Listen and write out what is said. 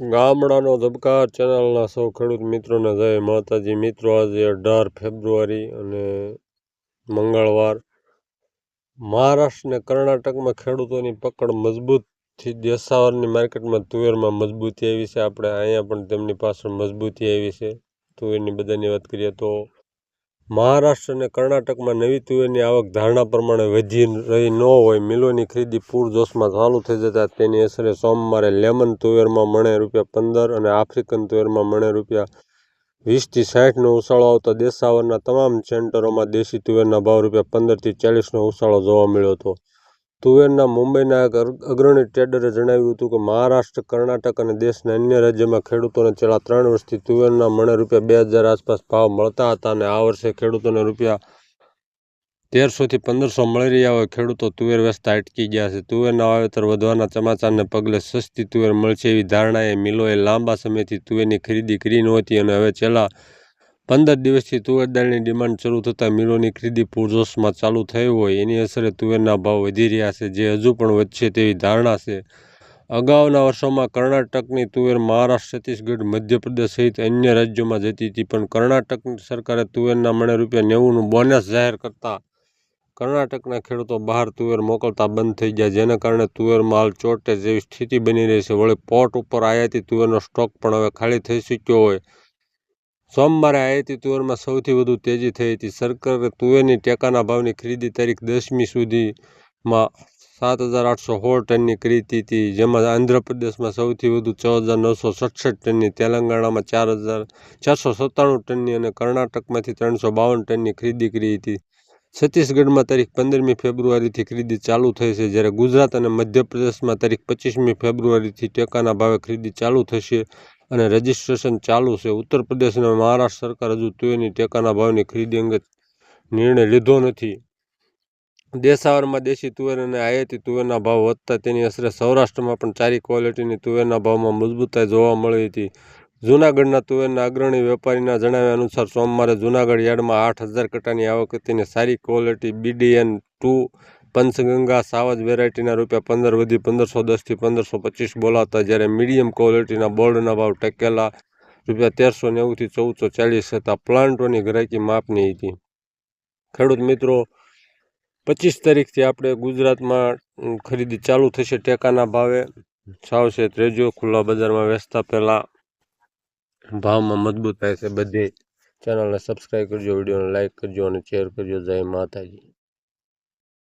ગામડાનો ધબકાર ચેનલના સૌ ખેડૂત મિત્રોને જય માતાજી. મિત્રો, આજે અઢાર ફેબ્રુઆરી અને મંગળવાર મહારાષ્ટ્ર અને કર્ણાટકમાં ખેડૂતોની પકડ મજબૂતથી દેસાવરની માર્કેટમાં તુવેરમાં મજબૂતી આવી છે. આપણે અહીંયા પણ તેમની પાછળ મજબૂતી આવી છે. તુવેરની બધાની વાત કરીએ તો મહારાષ્ટ્ર અને કર્ણાટકમાં નવી તુવેરની આવક ધારણા પ્રમાણે વધી રહી ન હોય, મિલોની ખરીદી પૂરજોશમાં ચાલુ થઈ જતા તેની અસરે સોમવારે લેમન તુવેરમાં મણે રૂપિયા પંદર અને આફ્રિકન તુવેરમાં મણે રૂપિયા વીસથી સાઠનો ઉછાળો આવતા દેશાવરના તમામ સેન્ટરોમાં દેશી તુવેરના ભાવ રૂપિયા પંદરથી ચાલીસનો ઉછાળો જોવા મળ્યો હતો. તુવેરના મુંબઈના એક અગ્રણી ટ્રેડરે જણાવ્યું હતું કે મહારાષ્ટ્ર, કર્ણાટક અને દેશના અન્ય રાજ્યોમાં ખેડૂતોને છેલ્લા ત્રણ વર્ષથી તુવેરના મણે રૂપિયા બે હજાર આસપાસ ભાવ મળતા હતા અને આ વર્ષે ખેડૂતોને રૂપિયા તેરસોથી પંદરસો મળી રહ્યા હોય ખેડૂતો તુવેર વેચતા અટકી ગયા છે. તુવેરના વાવેતર વધવાના ચમાચારને પગલે સસ્તી તુવેર મળશે એવી ધારણાએ મિલોએ લાંબા સમયથી તુવેરની ખરીદી કરી નહોતી અને હવે છેલ્લા પંદર દિવસથી તુવેર દાળની ડિમાન્ડ શરૂ થતાં મિલોની ખરીદી પૂરજોશમાં ચાલુ થઈ હોય. એની અસરે તુવેરના ભાવ વધી રહ્યા છે, જે હજુ પણ વધશે તેવી ધારણા છે. અગાઉના વર્ષોમાં કર્ણાટકની તુવેર મહારાષ્ટ્ર, છત્તીસગઢ, મધ્યપ્રદેશ સહિત અન્ય રાજ્યોમાં જતી હતી, પણ કર્ણાટક સરકારે તુવેરના મણે રૂપિયા નેવુંનું બોનસ જાહેર કરતા કર્ણાટકના ખેડૂતો બહાર તુવેર મોકલતા બંધ થઈ ગયા, જેના કારણે તુવેર માલ ચોટે જેવી સ્થિતિ બની રહી છે. વળી પોર્ટ ઉપર આયાતી તુવેરનો સ્ટોક પણ હવે ખાલી થઈ ચૂક્યો હોય. સોમવારે આયાતી તુવેરમાં સૌથી વધુ તેજી થઈ હતી. સરકારે તુવેરની ટેકાના ભાવની ખરીદી તારીખ દસમી સુધીમાં સાત હજાર આઠસો સોળ ટનની ખરીદી હતી જેમાં આંધ્રપ્રદેશમાં સૌથી વધુ છ હજાર નવસો સડસઠ ટનની, તેલંગાણામાં ચાર હજાર ચારસો સત્તાણું ટનની અને કર્ણાટકમાંથી ત્રણસો બાવન ટનની ખરીદી કરી હતી. છત્તીસગઢમાં તારીખ પંદરમી ફેબ્રુઆરીથી ખરીદી ચાલુ થઈ છે. જ્યારે ગુજરાત અને મધ્યપ્રદેશમાં તારીખ પચીસમી ફેબ્રુઆરીથી ટેકાના ભાવે ખરીદી ચાલુ થશે. અને રજિસ્ટ્રેશન ચાલુ છે. ઉત્તર પ્રદેશ અને મહારાષ્ટ્ર સરકાર હજુ તુવેરની ટેકાના ભાવની ખરીદી અંગે નિર્ણય લીધો નથી. દેશાવરમાં દેશી તુવેર અને આયાતી તુવેરના ભાવ વધતા તેની અસરે સૌરાષ્ટ્રમાં પણ સારી ક્વોલિટીની તુવેરના ભાવમાં મજબૂતાઈ જોવા મળી હતી. જૂનાગઢના તુવેરના અગ્રણી વેપારીના જણાવ્યા અનુસાર સોમવારે જૂનાગઢ યાર્ડમાં આઠ હજાર કટાની આવક હતી અને સારી ક્વોલિટી બીડીએન ટુ પંચગંગા સાવજ વેરાયટીના રૂપિયા પંદર વધી પંદરસો દસથી પંદરસો પચીસ બોલાવતા જ્યારે મીડિયમ ક્વોલિટીના બોર્ડના ભાવ ટકેલા રૂપિયા તેરસો નેવુંથી ચૌદસો ચાલીસ હતા. પ્લાન્ટોની ગ્રાહકી માપની હતી. ખેડૂત મિત્રો, પચીસ તારીખથી આપણે ગુજરાતમાં ખરીદી ચાલુ થશે ટેકાના ભાવે. સાવચેત રહેજો ખુલ્લા બજારમાં વેચતા પહેલાં ભાવમાં મજબૂત થાય છે. બધી ચેનલને સબસ્ક્રાઈબ કરજો, વિડીયોને લાઇક કરજો અને શેર કરજો. જય માતાજી.